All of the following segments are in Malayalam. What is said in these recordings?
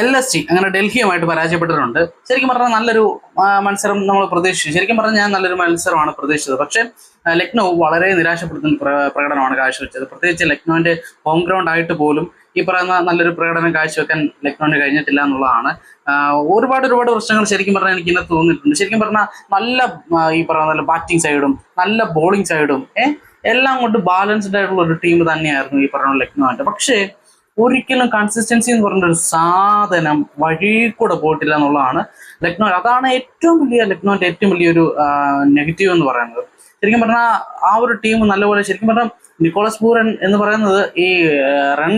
എൽ എസ് ടി അങ്ങനെ ഡൽഹിയുമായിട്ട് പരാജയപ്പെട്ടിട്ടുണ്ട്. ശരിക്കും പറഞ്ഞാൽ നല്ലൊരു മത്സരം നമ്മൾ പ്രതീക്ഷിച്ചു. ശരിക്കും പറഞ്ഞാൽ ഞാൻ നല്ലൊരു മത്സരമാണ് പ്രതീക്ഷിച്ചത്. പക്ഷേ ലക്നൗ വളരെ നിരാശപ്പെടുത്തുന്ന പ്ര- പ്രകടനമാണ് കാഴ്ചവെച്ചത്. പ്രത്യേകിച്ച് ലക്നൗവിന്റെ ഹോം ഗ്രൗണ്ട് ആയിട്ട് പോലും ഈ പറയുന്ന നല്ലൊരു പ്രകടനം കാഴ്ചവെക്കാൻ ലക്നൗവിന് കഴിഞ്ഞിട്ടില്ല എന്നുള്ളതാണ്. ഒരുപാട് ഒരുപാട് പ്രശ്നങ്ങൾ ശരിക്കും പറഞ്ഞാൽ എനിക്ക് ഇന്നത്തെ തോന്നിയിട്ടുണ്ട്. ശരിക്കും പറഞ്ഞാൽ നല്ല ഈ പറയുന്ന നല്ല ബാറ്റിംഗ് സൈഡും നല്ല ബോളിംഗ് സൈഡും എല്ലാം കൊണ്ട് ബാലൻസ്ഡ് ആയിട്ടുള്ള ഒരു ടീം തന്നെയായിരുന്നു ഈ പറയുന്ന ലക്നൗവിന്റെ. പക്ഷേ ഒരിക്കലും കൺസിസ്റ്റൻസി എന്ന് പറഞ്ഞൊരു സാധനം വഴി കൂടെ പോയിട്ടില്ല എന്നുള്ളതാണ് ലക്നൗ. അതാണ് ഏറ്റവും വലിയ ലക്നോന്റെ ഏറ്റവും വലിയൊരു നെഗറ്റീവ് എന്ന് പറയുന്നത്. ശരിക്കും പറഞ്ഞാൽ ആ ഒരു ടീം നല്ലപോലെ ശരിക്കും പറഞ്ഞാൽ നിക്കോളസ് പൂരൻ എന്ന് പറയുന്നത് ഈ റൺ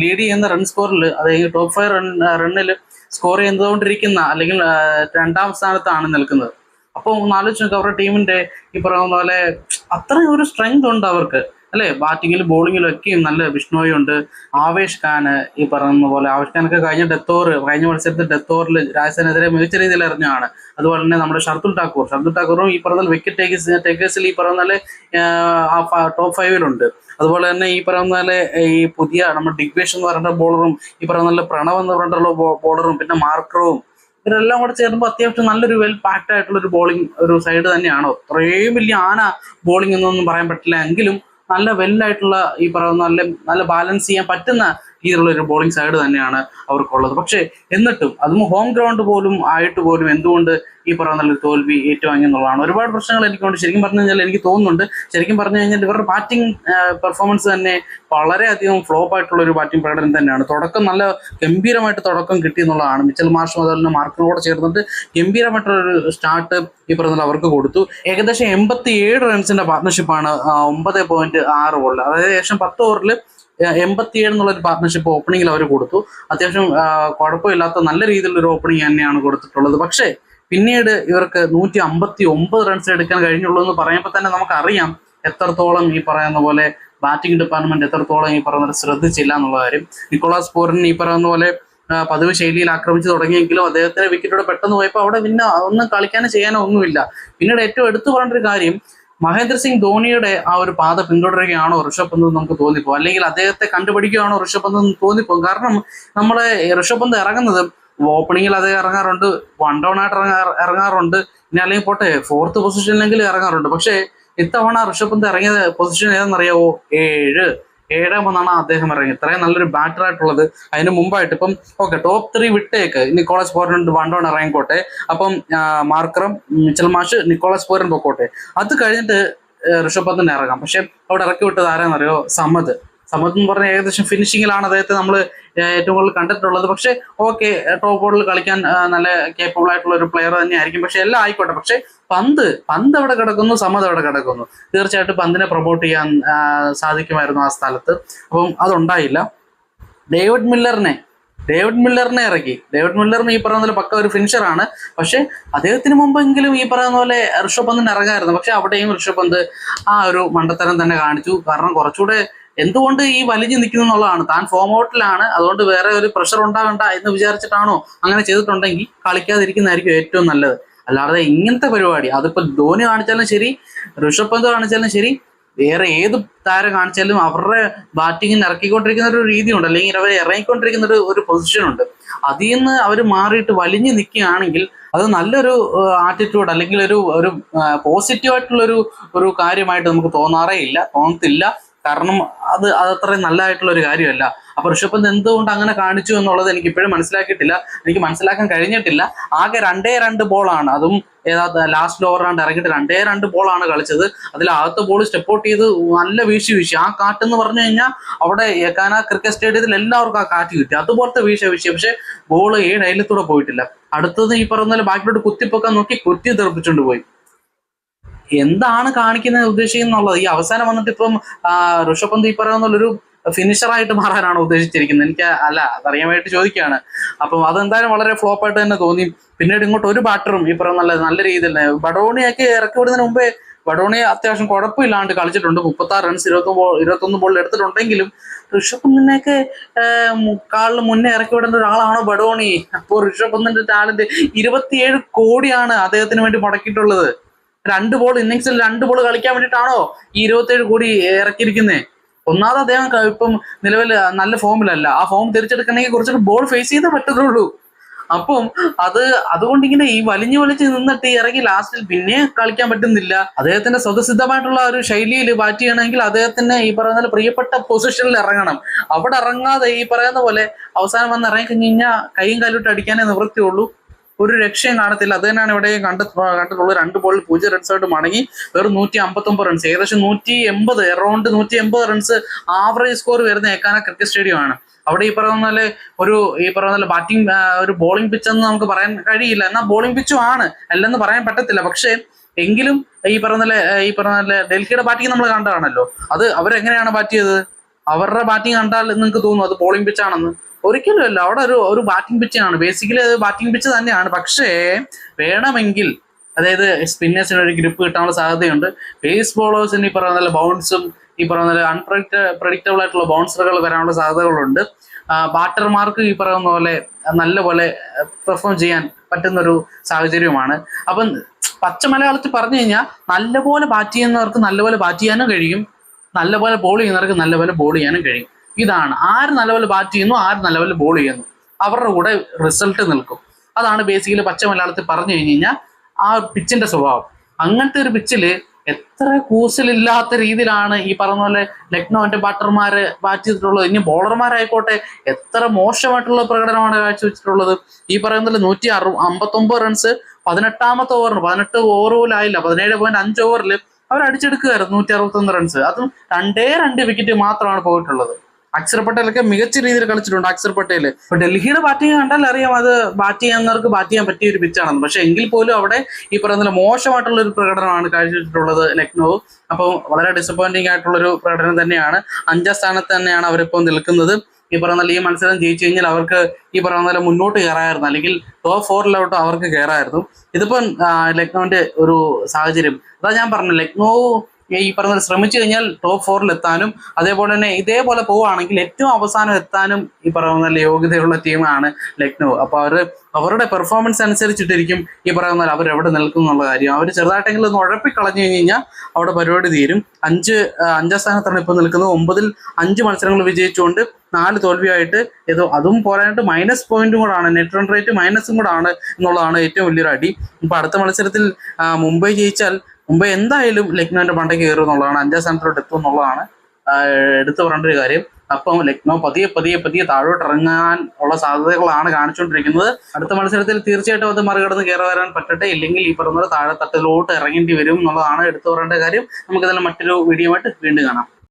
ലീഡ് ചെയ്യുന്ന റൺ സ്കോറിൽ അതായത് ടോപ്പ് ഫൈവ് റൺ റണ്ണിൽ സ്കോർ ചെയ്തുകൊണ്ടിരിക്കുന്ന അല്ലെങ്കിൽ രണ്ടാം സ്ഥാനത്താണ് നിൽക്കുന്നത്. അപ്പോൾ ഒന്ന് ആലോചിച്ച് നോക്കുക അവരുടെ ടീമിന്റെ ഈ പറയുന്ന പോലെ അത്രയും ഒരു സ്ട്രെങ്ത് ഉണ്ട് അവർക്ക്. അല്ലേ? ബാറ്റിങ്ങിലും ബോളിങ്ങിലും ഒക്കെ നല്ല ബിഷ്ണോയി ഉണ്ട് ആവേശ് ഖാൻ ഈ പറയുന്ന പോലെ ആവേശ് ഖാനൊക്കെ കഴിഞ്ഞ ഡെത്ത് ഓവർ കഴിഞ്ഞ മത്സരത്തിൽ ഡെത്ത് ഓവറിൽ രാജസ്ഥാനെതിരെ മികച്ച രീതിയിൽ എറിഞ്ഞാണ് അതുപോലെ തന്നെ നമ്മുടെ ഷർദുൽ ടാക്കൂർ ഷർദുൽ ടാക്കൂറും ഈ പറഞ്ഞ വിക്കറ്റ് ടേക്കേഴ്സ് ടേക്കേഴ്സിൽ ഈ പറഞ്ഞാൽ ടോപ്പ് ഫൈവിലുണ്ട് അതുപോലെ തന്നെ ഈ പറയുന്ന ഈ പുതിയ നമ്മുടെ ഡിഗ്വേഷ് എന്ന് പറയുന്ന ബോളറും ഈ പറയുന്ന നല്ല പ്രണവ് എന്ന് പറഞ്ഞിട്ടുള്ള ബോളറും പിന്നെ മാർക്കറും ഇവരെല്ലാം കൂടെ ചേർന്നപ്പോൾ അത്യാവശ്യം നല്ലൊരു വെൽ പാക്ഡ് ആയിട്ടുള്ള ഒരു ബോളിംഗ് ഒരു സൈഡ് തന്നെയാണ്. അത്രയും വലിയ ആന ബോളിംഗ് എന്നൊന്നും പറയാൻ പറ്റില്ല. എങ്കിലും നല്ല വെല്ലായിട്ടുള്ള ഈ പറയുന്ന നല്ല നല്ല ബാലൻസ് ചെയ്യാൻ പറ്റുന്ന രീതിയിലുള്ള ഒരു ബോളിംഗ് സൈഡ് തന്നെയാണ് അവർക്കുള്ളത്. പക്ഷേ എന്നിട്ടും അതും ഹോം ഗ്രൗണ്ട് പോലും ആയിട്ട് പോലും എന്തുകൊണ്ട് ഈ പറയുന്ന തോൽവി ഏറ്റുവാങ്ങി എന്നുള്ളതാണ്. ഒരുപാട് പ്രശ്നങ്ങൾ എനിക്കുണ്ട്. ശരിക്കും പറഞ്ഞു കഴിഞ്ഞാൽ എനിക്ക് തോന്നുന്നുണ്ട്. ശരിക്കും പറഞ്ഞു കഴിഞ്ഞാൽ ഇവരുടെ ബാറ്റിംഗ് പെർഫോമൻസ് തന്നെ വളരെയധികം ഫ്ലോപ്പ് ആയിട്ടുള്ള ഒരു ബാറ്റിംഗ് പ്രകടനം തന്നെയാണ്. തുടക്കം നല്ല ഗംഭീരമായിട്ട് തുടക്കം കിട്ടി എന്നുള്ളതാണ്. മിച്ചൽ മാർഷ് മുതൽ മാർക്കിനോട് ചേർന്നിട്ട് ഗംഭീരമായിട്ടുള്ളൊരു സ്റ്റാർട്ട് ഈ പറഞ്ഞ അവർക്ക് കൊടുത്തു. ഏകദേശം എൺപത്തി ഏഴ് റൺസിന്റെ പാർട്ട്ണർഷിപ്പാണ് ഒമ്പത് പോയിന്റ് ആറ് ബോളിൽ അതായത് ഏകദേശം പത്ത് ഓവറിൽ എൺപത്തിയേഴ് എന്നുള്ള ഒരു പാർട്ട്ണർഷിപ്പ് ഓപ്പണിംഗിൽ അവർ കൊടുത്തു. അത്യാവശ്യം കുഴപ്പമില്ലാത്ത നല്ല രീതിയിലുള്ള ഒരു ഓപ്പണിംഗ് തന്നെയാണ് കൊടുത്തിട്ടുള്ളത്. പക്ഷേ പിന്നീട് ഇവർക്ക് നൂറ്റി അമ്പത്തി ഒമ്പത് റൺസ് എടുക്കാൻ കഴിഞ്ഞുള്ളൂ എന്ന് പറയുമ്പോൾ തന്നെ നമുക്കറിയാം എത്രത്തോളം ഈ പറയുന്ന പോലെ ബാറ്റിംഗ് ഡിപ്പാർട്ട്മെന്റ് എത്രത്തോളം ഈ പറയുന്നത് ശ്രദ്ധിച്ചില്ല എന്നുള്ള കാര്യം. നിക്കോളാസ് പോറിൻ ഈ പറയുന്ന പോലെ പതിവ് ശൈലിയിൽ ആക്രമിച്ചു തുടങ്ങിയെങ്കിലും അദ്ദേഹത്തിന് വിക്കറ്റോടെ പെട്ടെന്ന് പോയപ്പോൾ അവിടെ പിന്നെ ഒന്നും കളിക്കാനോ ചെയ്യാനോ ഒന്നുമില്ല പിന്നീട് ഏറ്റവും എടുത്തു പറയേണ്ട ഒരു കാര്യം മഹേന്ദ്ര സിംഗ് ധോണിയുടെ ആ ഒരു പാത പിന്തുടരുകയാണോ ഋഷഭ് പന്ത് നമുക്ക് തോന്നിപ്പോ? അല്ലെങ്കിൽ അദ്ദേഹത്തെ കണ്ടുപിടിക്കുകയാണോ ഋഷഭ് പന്ത് തോന്നിപ്പോ? കാരണം നമ്മളെ ഋഷഭ് പന്ത് ഇറങ്ങുന്നത് ഓപ്പണിങ്ങിൽ അദ്ദേഹം ഇറങ്ങാറുണ്ട് വൺ ഡൗൺ ആയിട്ട് ഇറങ്ങാ ഇറങ്ങാറുണ്ട്. ഇനി അല്ലെങ്കിൽ പോട്ടെ ഫോർത്ത് പൊസിഷനിലെങ്കിലും ഇറങ്ങാറുണ്ട്. പക്ഷേ ഇത്തവണ ഋഷഭ് പന്ത് ഇറങ്ങിയ പൊസിഷൻ ഏതെന്നറിയാവോ? ഏഴ്. ഏഴാമെന്നാണ് അദ്ദേഹം ഇറങ്ങിയത്. ഇത്രയും നല്ലൊരു ബാറ്റർ ആയിട്ടുള്ളത് അതിന് മുമ്പായിട്ട് ഇപ്പം ഓക്കെ ടോപ്പ് ത്രീ വിട്ടേക്ക് നിക്കോളസ് പോരൻ വൺ ഡൗൺ ഇറങ്ങിക്കോട്ടെ. അപ്പം മാർക്കറും മിച്ചൽ മാഷ് നിക്കോളസ് പോരൻ പൊക്കോട്ടെ അത് കഴിഞ്ഞിട്ട് ഋഷഭ് പന്തിന് ഇറങ്ങാം. പക്ഷെ അവിടെ ഇറക്കി വിട്ടത് ആരാന്നറിയോ? സമദ്. സമദ് എന്ന് പറഞ്ഞാൽ ഏകദേശം ഫിനിഷിങ്ങിലാണ് അദ്ദേഹത്തെ നമ്മൾ ഏറ്റവും കൂടുതൽ കണ്ടിട്ടുള്ളത്. പക്ഷെ ഓക്കെ ടോപ്പ് ബോർഡിൽ കളിക്കാൻ നല്ല കേപ്പബിൾ ആയിട്ടുള്ള ഒരു പ്ലെയർ തന്നെ ആയിരിക്കും പക്ഷെ എല്ലാം ആയിക്കോട്ടെ. പക്ഷെ പന്ത് പന്ത് അവിടെ കിടക്കുന്നു? സമ്മത് അവിടെ കിടക്കുന്നു? തീർച്ചയായിട്ടും പന്തിനെ പ്രൊമോട്ട് ചെയ്യാൻ സാധിക്കുമായിരുന്നു ആ സ്ഥലത്ത്. അപ്പം അതുണ്ടായില്ല. ഡേവിഡ് മില്ലറിനെ ഡേവിഡ് മില്ലറിനെ ഇറക്കി. ഡേവിഡ് മില്ലറിന് ഈ പറയുന്ന പോലെ പക്ക ഒരു ഫിനിഷറാണ് പക്ഷെ അദ്ദേഹത്തിന് മുമ്പെങ്കിലും ഈ പറയുന്ന പോലെ ഋഷഭ് പന്തിന് ഇറങ്ങായിരുന്നു. പക്ഷെ അവിടെയും ഋഷഭ് പന്ത് ആ ഒരു മണ്ടത്തരം തന്നെ കാണിച്ചു. കാരണം കുറച്ചുകൂടെ എന്തുകൊണ്ട് ഈ വലിഞ്ഞു നിൽക്കുന്നു എന്നുള്ളതാണ്. താൻ ഫോം ഔട്ടിലാണ് അതുകൊണ്ട് വേറെ ഒരു പ്രഷർ ഉണ്ടാകണ്ട എന്ന് വിചാരിച്ചിട്ടാണോ അങ്ങനെ ചെയ്തിട്ടുണ്ടെങ്കിൽ കളിക്കാതിരിക്കുന്നതായിരിക്കും ഏറ്റവും നല്ലത്. അല്ലാതെ ഇങ്ങനത്തെ പരിപാടി അതിപ്പോ ധോനി കാണിച്ചാലും ശരി ഋഷഭ് പന്ത് കാണിച്ചാലും ശരി വേറെ ഏത് താരം കാണിച്ചാലും അവരുടെ ബാറ്റിങ്ങിന് ഇറക്കിക്കൊണ്ടിരിക്കുന്ന ഒരു രീതിയുണ്ട്. അല്ലെങ്കിൽ അവരെ ഇറങ്ങിക്കൊണ്ടിരിക്കുന്ന ഒരു ഒരു പൊസിഷൻ ഉണ്ട്. അതിൽ നിന്ന് അവർ മാറിയിട്ട് വലിഞ്ഞു നിൽക്കുകയാണെങ്കിൽ അത് നല്ലൊരു ആറ്റിറ്റ്യൂഡ് അല്ലെങ്കിൽ ഒരു ഒരു പോസിറ്റീവ് ആയിട്ടുള്ള ഒരു ഒരു കാര്യമായിട്ട് നമുക്ക് തോന്നാറേ ഇല്ല തോന്നത്തില്ല. കാരണം അത് അതത്ര നല്ലതായിട്ടുള്ള ഒരു കാര്യമല്ല. അപ്പൊ ഋഷഭ് എന്തുകൊണ്ട് അങ്ങനെ കാണിച്ചു എന്നുള്ളത് എനിക്ക് ഇപ്പോഴും മനസ്സിലാക്കിയിട്ടില്ല. എനിക്ക് മനസ്സിലാക്കാൻ കഴിഞ്ഞിട്ടില്ല. ആകെ രണ്ടേ രണ്ട് ബോളാണ് അതും ഏതാ ലാസ്റ്റ് ഓവറാണ്ട് ഇറങ്ങിയിട്ട് രണ്ടേ രണ്ട് ബോളാണ് കളിച്ചത്. അതിൽ ആദ്യത്തെ ബോൾ സ്റ്റെപ്പ് ഔട്ട് ചെയ്ത് നല്ല വീശി വീശി. ആ കാറ്റ് എന്ന് പറഞ്ഞു കഴിഞ്ഞാൽ അവിടെ ഏക്കാന ക്രിക്കറ്റ് സ്റ്റേഡിയത്തിൽ എല്ലാവർക്കും ആ കാറ്റ് കിട്ടി. അതുപോലത്തെ വീശ വീശി. പക്ഷെ ബോൾ ഏഴ് അയലത്തൂടെ പോയിട്ടില്ല. അടുത്തത് ഈ പറഞ്ഞ പോലെ ബാക്കിലോട്ട് കുത്തിപ്പൊക്കാൻ നോക്കി കുത്തി തെറിപ്പിച്ചുകൊണ്ട് പോയി. എന്താണ് കാണിക്കുന്നത് ഉദ്ദേശിക്കുന്നുള്ളത്? ഈ അവസാനം വന്നിട്ട് ഇപ്പം ഋഷഭ് പന്ത് ഈ പറയുന്ന പോലെ ഒരു ഫിനിഷറായിട്ട് മാറാനാണ് ഉദ്ദേശിച്ചിരിക്കുന്നത്. എനിക്ക് അല്ല അതറിയാൻ വേണ്ടി ചോദിക്കുകയാണ്. അപ്പം അതെന്തായാലും വളരെ ഫ്ലോപ്പ് ആയിട്ട് തന്നെ തോന്നി. പിന്നീട് ഇങ്ങോട്ട് ഒരു ബാറ്ററും ഈ പറയുന്ന നല്ല നല്ല രീതിയിൽ ബഡോണിയൊക്കെ ഇറക്കി വിടുന്നതിന് മുമ്പേ ബഡോണി അത്യാവശ്യം കുഴപ്പമില്ലാണ്ട് കളിച്ചിട്ടുണ്ട്. മുപ്പത്തി റൺസ് ഇരുപത്തി ബോൾ ഇരുപത്തൊന്ന് ബോളിൽ എടുത്തിട്ടുണ്ടെങ്കിലും ഋഷഭ് പന്തിനെയൊക്കെ കാളിൽ മുന്നേ ഇറക്കി വിടേണ്ട ഒരാളാണോ ബഡോണി. അപ്പോൾ ഋഷഭ് പന്തിന്റെ ടാലന്റ് ഇരുപത്തിയേഴ് കോടിയാണ് അദ്ദേഹത്തിന് വേണ്ടി മുടക്കിയിട്ടുള്ളത്. രണ്ട് ബോൾ ഇന്നിങ്സിൽ രണ്ട് ബോൾ കളിക്കാൻ വേണ്ടിയിട്ടാണോ ഈ ഇരുപത്തേഴ് കോടി ഇറക്കിയിരിക്കുന്നത് ഒന്നാമത് അദ്ദേഹം ഇപ്പം നിലവിൽ നല്ല ഫോമിലല്ല ആ ഫോം തിരിച്ചെടുക്കണമെങ്കിൽ കുറച്ചൊക്കെ ബോൾ ഫേസ് ചെയ്തേ പറ്റത്തുള്ളൂ. അപ്പം അത് അതുകൊണ്ട് ഇങ്ങനെ ഈ വലിഞ്ഞു വലിച്ച് നിന്നിട്ട് ഇറങ്ങി ലാസ്റ്റിൽ പിന്നെ കളിക്കാൻ പറ്റുന്നില്ല. അദ്ദേഹത്തിന്റെ സ്വതസിദ്ധമായിട്ടുള്ള ഒരു ശൈലിയിൽ ബാറ്റ് ചെയ്യണമെങ്കിൽ അദ്ദേഹത്തിന് ഈ പറയുന്ന പ്രിയപ്പെട്ട പൊസിഷനിൽ ഇറങ്ങണം. അവിടെ ഇറങ്ങാതെ ഈ പറയുന്ന പോലെ അവസാനം വന്ന് ഇറങ്ങി കഴിഞ്ഞ് കഴിഞ്ഞാൽ കൈയും കാലിട്ട് അടിക്കാനേ നിവൃത്തിയുള്ളൂ. ഒരു രക്ഷയും കാണത്തില്ല. അത് തന്നെയാണ് ഇവിടെ കണ്ട കണ്ടിട്ടുള്ളത്. രണ്ട് ബോളിൽ പൂജ്യം റൺസായിട്ട് മടങ്ങി. വെറും നൂറ്റി അമ്പത്തൊമ്പത് റൺസ് ഏകദേശം നൂറ്റി എൺപത് എറൗണ്ട് നൂറ്റി എൺപത് റൺസ് ആവറേജ് സ്കോർ വരുന്ന ഏക്കാന ക്രിക്കറ്റ് സ്റ്റേഡിയം ആണ്. അവിടെ ഈ പറയുന്ന പോലെ ഒരു ഈ പറയുന്ന പോലെ ബാറ്റിംഗ് ഒരു ബോളിംഗ് പിച്ച് എന്ന് നമുക്ക് പറയാൻ കഴിയില്ല. എന്നാൽ ബോളിംഗ് പിച്ചും ആണ്. അല്ലെന്ന് പറയാൻ പറ്റത്തില്ല. പക്ഷേ എങ്കിലും ഈ പറയുന്ന ഈ പോലെ ഡൽഹിയുടെ ബാറ്റിംഗ് നമ്മൾ കണ്ടതാണല്ലോ. അത് അവരെങ്ങനെയാണ് ബാറ്റ് ചെയ്തത്? അവരുടെ ബാറ്റിംഗ് കണ്ടാൽ നിങ്ങൾക്ക് തോന്നും അത് ബോളിംഗ് പിച്ചാണെന്ന് ഒരിക്കലും അല്ല അവിടെ ഒരു ഒരു ബാറ്റിംഗ് പിച്ചാണ് ബേസിക്കലി അത് ബാറ്റിംഗ് പിച്ച് തന്നെയാണ്. പക്ഷേ വേണമെങ്കിൽ അതായത് സ്പിന്നേഴ്സിന് ഒരു ഗ്രിപ്പ് കിട്ടാനുള്ള സാധ്യതയുണ്ട്. പേസ് ബോളേഴ്സിന് ഈ പറയുന്ന ബൗൺസും ഈ പറയുന്ന പോലെ അൺപ്രഡിക്റ്റ പ്രഡിക്റ്റബിൾ ആയിട്ടുള്ള ബൗൺസറുകൾ വരാനുള്ള സാധ്യതകളുണ്ട്. ബാറ്റർമാർക്ക് ഈ പറയുന്ന പോലെ നല്ലപോലെ പെർഫോം ചെയ്യാൻ പറ്റുന്നൊരു സാഹചര്യമാണ് അപ്പം പച്ച മലയാളത്തിൽ പറഞ്ഞു കഴിഞ്ഞാൽ നല്ലപോലെ ബാറ്റ് ചെയ്യുന്നവർക്ക് നല്ലപോലെ ബാറ്റ് ചെയ്യാനും കഴിയും. നല്ലപോലെ ബോൾ ചെയ്യുന്നവർക്ക് നല്ലപോലെ ബോൾ ചെയ്യാനും കഴിയും. ഇതാണ്. ആര് നല്ലപോലെ ബാറ്റ് ചെയ്യുന്നു ആര് നല്ലപോലെ ബോൾ ചെയ്യുന്നു. അവരുടെ കൂടെ റിസൾട്ട് നിൽക്കും. അതാണ് ബേസിക്കലി പച്ച മലയാളത്തിൽ പറഞ്ഞു കഴിഞ്ഞ് കഴിഞ്ഞാൽ ആ പിച്ചിന്റെ സ്വഭാവം. അങ്ങനത്തെ ഒരു പിച്ചിൽ എത്ര കൂസലില്ലാത്ത രീതിയിലാണ് ഈ പറഞ്ഞ പോലെ ലക്നോന്റെ ബാറ്റർമാര് ബാറ്റ് ചെയ്തിട്ടുള്ളത്. ഇനി ബോളർമാരായിക്കോട്ടെ എത്ര മോശമായിട്ടുള്ള പ്രകടനമാണ് കാഴ്ചവെച്ചിട്ടുള്ളത്. ഈ പറയുന്ന പോലെ നൂറ്റി അറു അമ്പത്തൊമ്പത് റൺസ് പതിനെട്ടാമത്തെ ഓവറിന് പതിനെട്ട് ഓവർ പോലും ആയില്ല പതിനേഴ് പോയിന്റ് അഞ്ച് ഓവറിൽ അവർ അടിച്ചെടുക്കുകയായിരുന്നു നൂറ്റി അറുപത്തൊന്ന് റൺസ് അതും രണ്ടേ രണ്ട് വിക്കറ്റ് മാത്രമാണ് പോയിട്ടുള്ളത്. അക്ഷർ പട്ടേലൊക്കെ മികച്ച രീതിയിൽ കളിച്ചിട്ടുണ്ട് അക്ഷർ പട്ടേൽ ഇപ്പൊ ഡൽഹിയുടെ ബാറ്റിംഗ് കണ്ടാൽ അറിയാം അത് ബാറ്റ് ചെയ്യാവുന്നവർക്ക് ബാറ്റ് ചെയ്യാൻ പറ്റിയ ഒരു പിച്ചാണെന്ന് പക്ഷെ എങ്കിൽ പോലും അവിടെ ഈ പറയുന്ന മോശമായിട്ടുള്ള ഒരു പ്രകടനമാണ് കാഴ്ചവെച്ചിട്ടുള്ളത് ലക്നൗ. അപ്പോൾ വളരെ ഡിസപ്പോയിന്റിംഗ് ആയിട്ടുള്ള ഒരു പ്രകടനം തന്നെയാണ്. അഞ്ചാം സ്ഥാനത്ത് തന്നെയാണ് അവരിപ്പോൾ നിൽക്കുന്നത്. ഈ പറയുന്ന ഈ മത്സരം ജയിച്ചു കഴിഞ്ഞാൽ അവർക്ക് ഈ പറയുന്ന മുന്നോട്ട് കയറായിരുന്നു അല്ലെങ്കിൽ ടോപ്പ് ഫോറിലോട്ട് അവർക്ക് കയറായിരുന്നു ഇതിപ്പം ലക്നൗവിന്റെ ഒരു സാഹചര്യം. അതാ ഞാൻ പറഞ്ഞു ലക്നൗ ഈ പറഞ്ഞ ശ്രമിച്ചു കഴിഞ്ഞാൽ ടോപ്പ് ഫോറിൽ എത്താനും അതേപോലെ തന്നെ ഇതേപോലെ പോവുകയാണെങ്കിൽ ഏറ്റവും അവസാനം എത്താനും ഈ പറയുന്ന യോഗ്യതയുള്ള ടീമാണ് ലക്നൗ. അപ്പൊ അവർ അവരുടെ പെർഫോമൻസ് അനുസരിച്ചിട്ടിരിക്കും ഈ പറയുന്ന അവർ എവിടെ നിൽക്കും എന്നുള്ള കാര്യം. അവർ ചെറുതായിട്ടെങ്കിലും ഒന്ന് ഉഴപ്പിക്കളഞ്ഞു കഴിഞ്ഞ് കഴിഞ്ഞാൽ അവിടെ പരിപാടി തീരും. അഞ്ച് അഞ്ചാം സ്ഥാനത്താണ് ഇപ്പോൾ നിൽക്കുന്നത്. ഒമ്പതിൽ അഞ്ച് മത്സരങ്ങൾ വിജയിച്ചുകൊണ്ട് നാല് തോൽവിയായിട്ട് ഏതോ അതും പോരാനായിട്ട് മൈനസ് പോയിന്റും കൂടാണ്. നെറ്റ് റൺ റേറ്റ് മൈനസും കൂടാണ് എന്നുള്ളതാണ് ഏറ്റവും വലിയൊരു അടി. ഇപ്പൊ അടുത്ത മത്സരത്തിൽ മുംബൈ ജയിച്ചാൽ മുംബൈ എന്തായാലും ലക്നോന്റെ മണ്ട കയറും എന്നുള്ളതാണ് അഞ്ചാം സ്ഥാനത്തോട്ട് എത്തും എന്നുള്ളതാണ് എടുത്തു പറയേണ്ട ഒരു കാര്യം. അപ്പം ലക്നോ പതിയെ പതിയെ പതിയെ താഴോട്ട് ഇറങ്ങാൻ ഉള്ള സാധ്യതകളാണ് കാണിച്ചുകൊണ്ടിരിക്കുന്നത്. അടുത്ത മത്സരത്തിൽ തീർച്ചയായിട്ടും അത് മറികടന്ന് കയറി വരാൻ പറ്റട്ടെ ഇല്ലെങ്കിൽ ഈ പറഞ്ഞ താഴെ തട്ടിലോട്ട് ഇറങ്ങേണ്ടി വരും എന്നുള്ളതാണ് എടുത്തു പറയേണ്ട കാര്യം. നമുക്കതിൽ മറ്റൊരു വീഡിയോ ആയിട്ട് വീണ്ടും കാണാം.